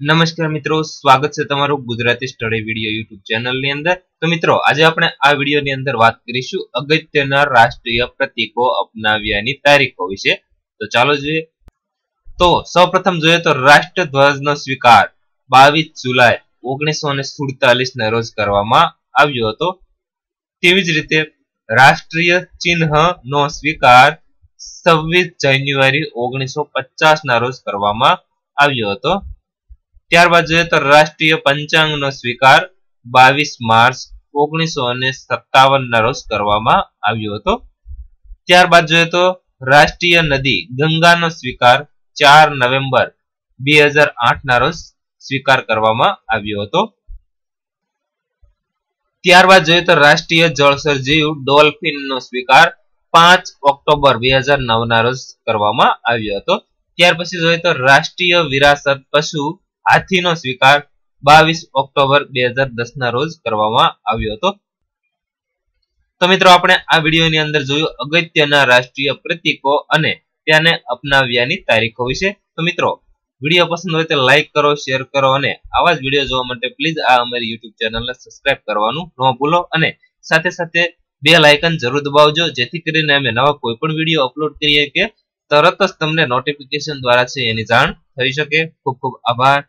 નમસ્કાર મિત્રો, સ્વાગત છે તમારું ગુજરાતી સ્ટડી વીડિયો યુટ્યુબ ચેનલની અંદર. તો મિત્રો, આજે આપણે આ વિડીયોની અંદર વાત કરીશું અગત્યના રાષ્ટ્રીય પ્રતીકો અપનાવ્યાની તારીખો વિશે. તો ચાલો જોઈએ. તો સૌપ્રથમ જોઈએ તો રાષ્ટ્રધ્વજનો સ્વીકાર બાવીસ જુલાઈ ઓગણીસો ને સુડતાલીસ ના રોજ કરવામાં આવ્યો હતો. તેવી જ રીતે રાષ્ટ્રીય ચિહ્ન નો સ્વીકાર છવ્વીસ જાન્યુઆરી ઓગણીસો પચાસ ના રોજ કરવામાં આવ્યો હતો. ત્યારબાદ જોઈએ તો રાષ્ટ્રીય પંચાંગ નો સ્વીકાર બાવીસ માર્ચ ઓગણીસો અને રોજ કરવામાં આવ્યો હતો. ત્યારબાદ જોઈએ તો રાષ્ટ્રીય નદી ગંગાનો સ્વીકાર ચાર નવેમ્બર બે હજાર આઠ ના રોજ સ્વીકાર કરવામાં આવ્યો હતો. ત્યારબાદ જોઈએ તો રાષ્ટ્રીય જળચર જીવ ડોલ્ફિન નો સ્વીકાર પાંચ ઓક્ટોબર બે હજાર નવ ના રોજ કરવામાં આવ્યો હતો. ત્યાર પછી જોઈએ તો રાષ્ટ્રીય વિરાસત પશુ હાથીનો સ્વીકાર બાવીસ ઓક્ટોબર બે હજાર દસ ના રોજ કરવામાં આવ્યો હતો. તો મિત્રો, આપણે આ વિડીયોની અંદર જોયું અગત્યના રાષ્ટ્રીય પ્રતીકો અને તેને અપનાવ્યાની તારીખો વિશે. તો મિત્રો, વીડિયો પસંદ હોય તો લાઇક કરો, શેર કરો અને આવા જ વીડિયો જોવા માટે પ્લીઝ આ અમારી યુટ્યુબ ચેનલને સબસ્ક્રાઇબ કરવાનું ન ભૂલો અને સાથે સાથે બે લાઇકન જરૂર દબાવજો, જેથી કરીને અમે નવા કોઈ પણ વીડિયો અપલોડ કરીએ કે તરત જ તમને નોટિફિકેશન દ્વારા છે એની જાણ થઈ શકે. ખૂબ ખૂબ આભાર.